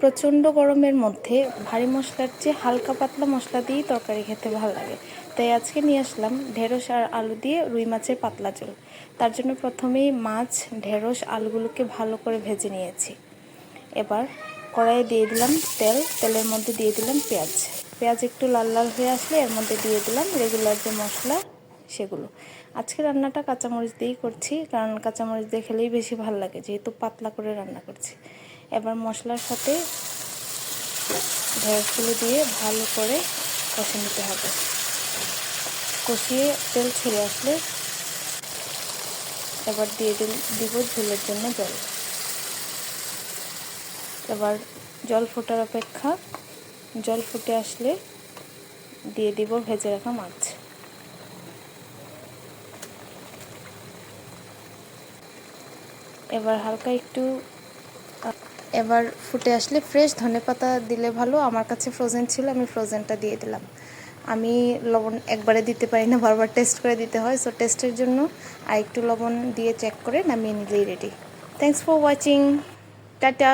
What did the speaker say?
প্রচণ্ড গরমের মধ্যে ভারী মশলার চেয়ে হালকা পাতলা মশলা দিয়েই তরকারি খেতে ভালো লাগে। তাই আজকে নিয়ে আসলাম ঢেঁড়স আর আলু দিয়ে রুই মাছের পাতলা ঝোল। তার জন্য প্রথমেই মাছ, ঢেঁড়স, আলুগুলোকে ভালো করে ভেজে নিয়েছি। এবার কড়াইয়ে দিয়ে দিলাম তেল। তেলের মধ্যে দিয়ে দিলাম পেঁয়াজ। পেঁয়াজ একটু লাল লাল হয়ে আসলে এর মধ্যে দিয়ে দিলাম রেগুলার যে মশলা সেগুলো। আজকে রান্নাটা কাঁচামরিচ দিয়েই করছি, কারণ কাঁচামরিচ দিয়ে খেলেই বেশি ভালো লাগে, যেহেতু পাতলা করে রান্না করছি। এবার মশলার সাথে ঢেঁড়সগুলো দিয়ে ভালো করে কষে নিতে হবে। কষিয়ে তেল ছেড়ে আসলে এবার দিয়ে দিল, দিব ঝোলের জন্য জল। এবার জল ফোটার অপেক্ষা, জল ফুটে আসলে দিয়ে দিব ভেজে রাখা মাছ। এবার হালকা একটু, এবার ফুটে আসলে ফ্রেশ ধনে পাতা দিলে ভালো। আমার কাছে ফ্রোজেন ছিল, আমি ফ্রোজেনটা দিয়ে দিলাম। আমি লবণ একবারে দিতে পারি না, বারবার টেস্ট করে দিতে হয়। সো টেস্টের জন্য আর একটু লবণ দিয়ে চেক করে নামিয়ে নিলেই ready thanks for watching tata.